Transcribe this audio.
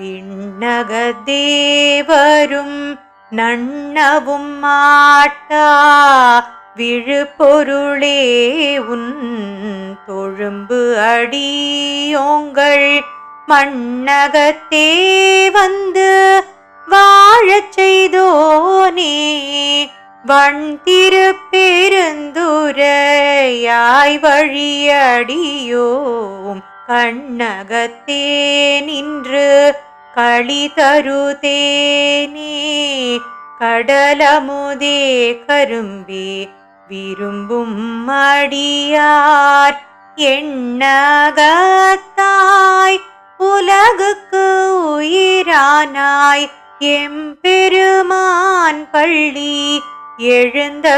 விண்ணகதேவரும் நன்னவும் மாட்டா. விழுப்பொருளே உன் தொழும்பு அடியோங்கள். மண்ணகத்தே வந்து வாழச் செய்தோனே வண் திருப்பெருந்துரையாய் வழியடியோ. வழியடியோம் கண்ணகத்தே நின்று களி தருதேனே. கடலமுதே கரும்பே விரும்பும் அடியார் எண்ணகத்தாய். உலகுக்கு உயிரானாய் எம்பெருமான் பள்ளி எழுந்தருளாயே.